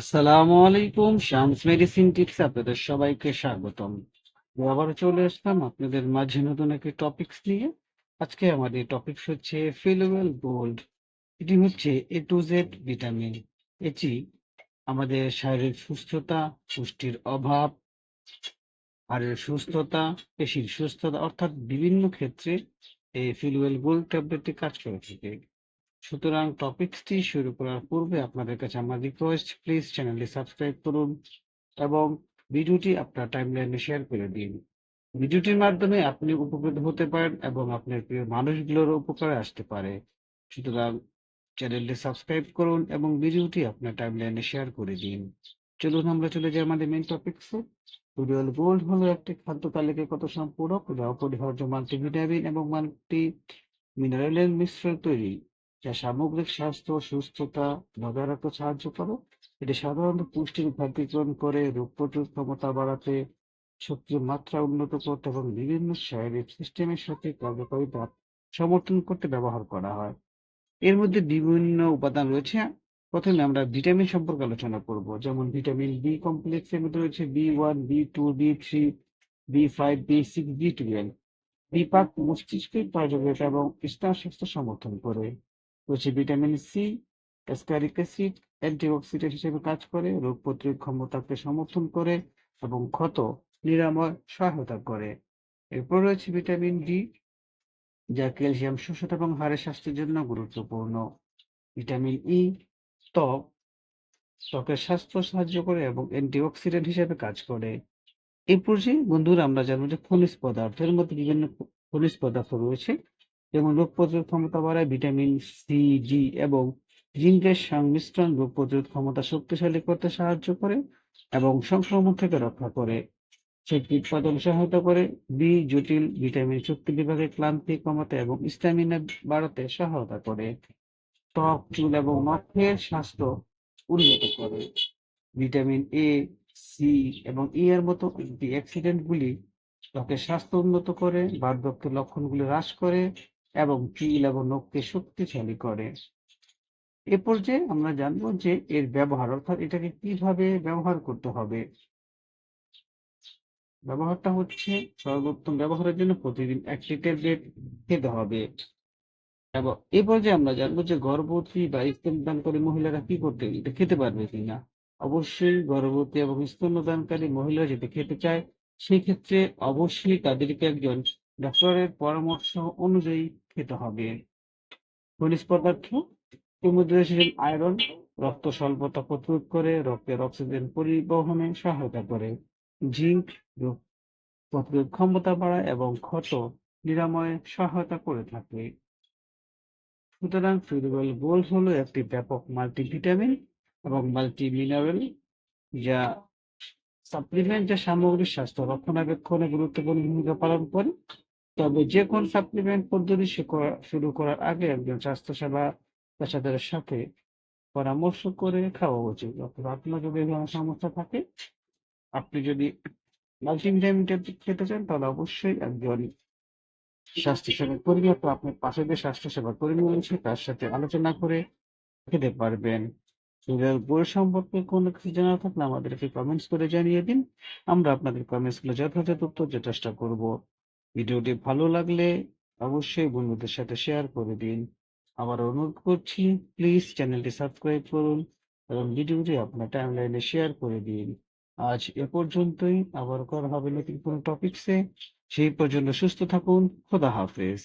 আসসালামু আলাইকুম, Shams medicine tips আপনাদের সবাইকে স্বাগতম। আবার চলে আসলাম আপনাদের মাঝে নতুন একটি টপিকস নিয়ে। আজকে আমাদের টপিকস হচ্ছে ফিলুয়েল গোল্ড। এটি হচ্ছে এ টু জেড ভিটামিন। এটি আমাদের শারীরিক সুস্থতা, পুষ্টির অভাব, হাড়ের সুস্থতা, পেশির সুস্থতা, অর্থাৎ বিভিন্ন ক্ষেত্রে এই ফিলুয়েল গোল্ড ট্যাবলেটটি কাজ করে থাকে। সুতরাং টপিকসটি শুরু করার পূর্বে আপনাদের কাছে আমার রিকোয়েস্ট প্লিজ চ্যানেলটি সাবস্ক্রাইব করুন এবং ভিডিওটি আপনার টাইমলাইনে শেয়ার করে দিন। ভিডিওটির মাধ্যমে আপনি উপকৃত হতে পারেন এবং আপনার প্রিয় মানুষগুলোর উপকারে আসতে পারে। সুতরাং চ্যানেলটি সাবস্ক্রাইব করুন এবং ভিডিওটি আপনার টাইমলাইনে শেয়ার করে দিন। চলুন আমরা চলে যাই আমাদের মেন টপিকসে রুডিওল গোল্ড হলো একটি খাদ্য তালিকায় কত সম্পূরক অপরিহার্য মাল্টিভিটামিন এবং মাল্টি মিনারেলের মিশ্রণ তৈরি। যা সামগ্রিক স্বাস্থ্য সুস্থতা বজায় রাখতে সাহায্য করে। এটি সাধারণত পুষ্টির ঘাটতি পূরণ করে, রোগ প্রতিরোধ ক্ষমতা বাড়াতে, শক্তির মাত্রা উন্নত করতে এবং বিভিন্ন শারীরিক সিস্টেমের সাথে কার্যকারিতা সমর্থন করতে ব্যবহার করা হয়। এর মধ্যে বিভিন্ন উপাদান রয়েছে। প্রথমে আমরা ভিটামিন সম্পর্কে আলোচনা করব, যেমন ভিটামিন বি কমপ্লেক্স এর মধ্যে রয়েছে B one B two B three B five B six B twelve বিপাক মস্তিষ্কের কার্যকারিতা এবং স্নায়ু স্বাস্থ্য সমর্থন করে। রয়েছে vitamin C ascorbic acid antioxidant হিসেবে কাজ করে, রোগ প্রতিরোধ ক্ষমতাকে সমর্থন করে এবং ক্ষত নিরাময় সহায়তা করে। এরপর রয়েছে ভিটামিন ডি যা ক্যালসিয়াম শোষণ এবং হাড়ের স্বাস্থ্যের জন্য গুরুত্বপূর্ণ। ভিটামিন ই ত্বক, ত্বকের স্বাস্থ্য সাহায্য করে এবং অ্যান্টিঅক্সিডেন্ট হিসেবে কাজ করে। এই পর্যায়ে বন্ধুরা, আমরা জানব যে খনিজ পদার্থের মধ্যে বিভিন্ন খনিজ পদার্থ রয়েছে। যেমন রোগ প্রতিরোধ ক্ষমতা বাড়ায় ভিটামিন সি, ডি এবং জিঙ্কের সংমিশ্রণ রোগ প্রতিরোধ ক্ষমতা শক্তিশালী করতে সাহায্য করে এবং সংক্রমণ থেকে রক্ষা করে। শক্তি উৎপাদন সহায়তা করে বি জটিল ভিটামিন শক্তি বিভাগে ক্লান্তি কমাতে এবং স্ট্যামিনা বাড়াতে সহায়তা করে। ত্বক, চুল এবং নখের স্বাস্থ্য উন্নত করে। ভিটামিন এ সি এবং ই এর মতো অ্যান্টিঅক্সিডেন্ট গুলি ত্বকের স্বাস্থ্য উন্নত করে বার্ধক্যের লক্ষণগুলি হ্রাস করে এবং এবং নখকে শক্তিশালী করে। এ পর্যায়ে আমরা জানব যে এর ব্যবহার, অর্থাৎ এটাকে কীভাবে ব্যবহার করতে হবে। ব্যবহারটা হচ্ছে সর্বোত্তম ব্যবহারের জন্য প্রতিদিন একটি ট্যাবলেট খেতে হবে। এবং এ পর্যায়ে আমরা জানব যে গর্ভবতী বা স্তনদানকারী মহিলারা কি করতে, এটা খেতে পারবে কিনা। অবশ্যই গর্ভবতী এবং স্তন্যদানকারী মহিলারা যদি খেতে চায় সেই ক্ষেত্রে অবশ্যই তাদেরকে একজন ডক্টরের পরামর্শ অনুযায়ী খেতে হবে। খনিজ পদার্থ রয়েছে আয়রন, রক্ত স্বল্পতা প্রতিরোধ করে, রক্তের অক্সিজেন পরিবহনে সহায়তা করে। জিঙ্ক রোগ প্রতিরোধ ক্ষমতা বাড়ায় এবং ক্ষত নিরাময়ে সহায়তা করে থাকে। সুতরাং ফিউরিবল গোল্ড হলো একটি ব্যাপক মাল্টিভিটামিন এবং মাল্টি মিনারেল যা সাপ্লিমেন্ট যা সামগ্রিক স্বাস্থ্য রক্ষণাবেক্ষণে গুরুত্বপূর্ণ ভূমিকা পালন করে। তবে যে কোন সাপ্লিমেন্ট পদ্ধতি শুরু করার আগে একজন স্বাস্থ্যসেবা পেশাদারের সাথে পরামর্শ করে খাওয়া উচিত। অথবা আপনার যদি সমস্যা থাকে, আপনি যদি মাল্টিভিটামিন খেতে চান, তাহলে অবশ্যই একজন স্বাস্থ্যসেবা কর্মী অথবা আপনার পাশে যে স্বাস্থ্যসেবা কর্মী রয়েছে, তার সাথে আলোচনা করে খেতে পারবেন। বই সম্পর্কে কোনো কিছু জানা থাকলে আমাদেরকে কমেন্টস করে জানিয়ে দিন। আমরা আপনাদের কমেন্টসগুলো যথাযথ উত্তর চেষ্টা করব। ভিডিওটি ভালো লাগলে অবশ্যই বন্ধুদের সাথে শেয়ার করে দিন। আবার অনুরোধ করছি প্লিজ চ্যানেলটি সাবস্ক্রাইব করুন এবং ভিডিওটি আপনার টাইমলাইনে শেয়ার করে দিন। আজ এ পর্যন্তই। আবার করা হবে নতুন কোনো টপিকসে সেই পর্যন্ত সুস্থ থাকুন। খোদা হাফেজ।